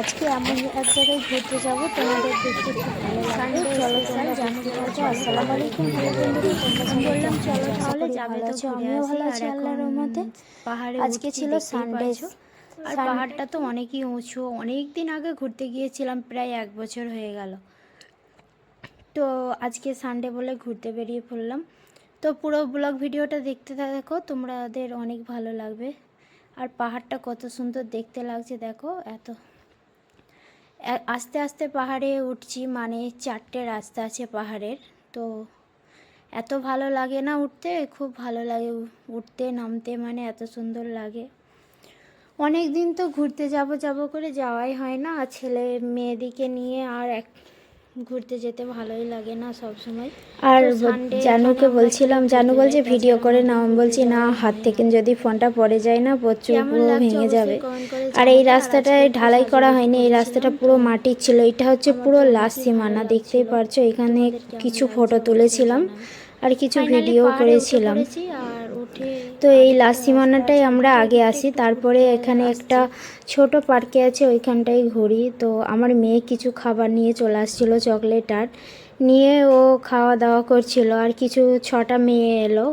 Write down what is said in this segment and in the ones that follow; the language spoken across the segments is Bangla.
আজকে এমন এক জায়গায় ঘুরতে যাব তোমাদের দেখতে চলো তোমরা দেখতে আসসালামু আলাইকুম। সবাই বললাম চলো তাহলে যাবে তো আমিও ভালো আছি আল্লাহর রহমতে। পাহাড়ে আজকে ছিল সানডে আর পাহাড়টা তো অনেকই উঁচু। অনেক দিন আগে ঘুরতে গিয়েছিলাম প্রায় এক বছর হয়ে গেল। তো আজকে সানডে বলে ঘুরতে বেরিয়ে পড়লাম। তো পুরো ব্লগ ভিডিওটা দেখতে দেখো তোমাদের অনেক ভালো লাগবে। আর পাহাড়টা কত সুন্দর দেখতে লাগছে দেখো এত আস্তে আস্তে পাহাড়ে উঠছি মানে চারটে রাস্তা আছে পাহাড়ের। তো এত ভালো লাগে না উঠতে, খুব ভালো লাগে উঠতে, নামতে মানে এত সুন্দর লাগে। অনেক দিন তো ঘুরতে যাব যাব করে যাওয়াই হয় না। ছেলে মেয়েদিকে নিয়ে আর এক ঘুরতে যেতে ভালোই লাগে না সব সময়। আর জানুকে বলছিলাম জানু বলছে ভিডিও করে নাও আমি বলছি না হাত থেকে যদি ফোনটা পড়ে যায় না প্রচুর পুরো ভেঙে যাবে। আর এই জানাবে। আর রাস্তাটা ঢালাই করা হয়নি এই রাস্তাটা পুরো মাটির ছিল এটা হচ্ছে পুরো লাস্ট সীমানা দেখতেই পারছ এখানে কিছু ফটো তুলেছিলাম আর কিছু ভিডিও করেছিলাম। আর উঠে তো এই আগে লাস্ট তো সীমানাটাই রাস্তা আমরা আগে আসি। তারপরে এখানে একটা ছোট পার্কে আছে, ওইখানটায় ঘুরি। তো আমার মেয়ে কিছু খাবার নিয়ে চলে আসছিল চকলেট আর। নিয়ে ও খাওয়া দাওয়া করছিল আর কিছু ছটা মেয়ে এলো।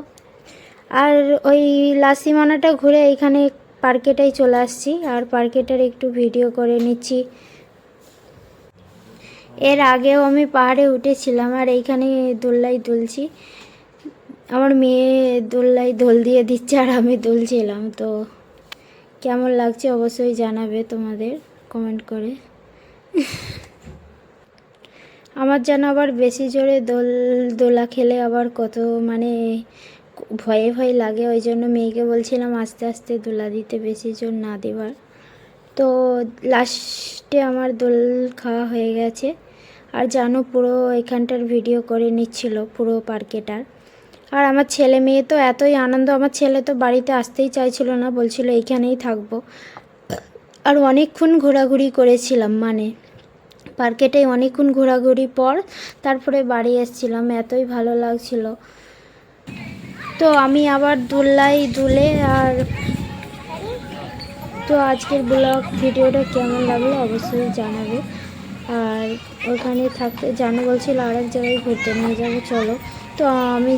আর ওই লাসিমানাটা ঘুরে এখানে পার্কেটাই চলে আসছি আর পার্কেটার একটু ভিডিও করে নিচ্ছি। এর আগেও আমি পাহাড়ে উঠেছিলাম আর এইখানে দোল্লাই দুলছি। আমার মেয়ে দোল্লাই দোল দিয়ে দিচ্ছে আর আমি দুলছিলাম, তো কেমন লাগছে অবশ্যই জানাবে তোমাদের কমেন্ট করে। আমার যেন আবার বেশি জোরে দোল, দোলা খেলে আবার কত মানে ভয়ে ভয়ে লাগে, ওই জন্য মেয়েকে বলছিলাম আস্তে আস্তে দোলা দিতে বেশি জোর না দেবার। তো লাস্টে আমার দোল খাওয়া হয়ে গেছে, আর জানো পুরো এখানটার ভিডিও করে নিচ্ছিল, পুরো পার্কেটার আর আমার ছেলে মেয়ে তো এতই আনন্দ, আমার ছেলে তো বাড়িতে আসতেই চাইছিল না, বলছিল এইখানেই থাকব। আর অনেকক্ষণ ঘোরাঘুরি করেছিলাম মানে পার্কেটাই অনেকক্ষণ ঘোরাঘুরি পর তারপরে বাড়ি এসেছিলাম, এতই ভালো লাগছিল। তো আমি আবার দুললাই দুলে আর তো আজকের ব্লগ ভিডিওটা কেমন লাগল অবশ্যই জানাবে। আর ওখানে থাকতে, জানো বলছিল আরেক জায়গায় ঘুরতে নিয়ে যাব, চলো। তো আমি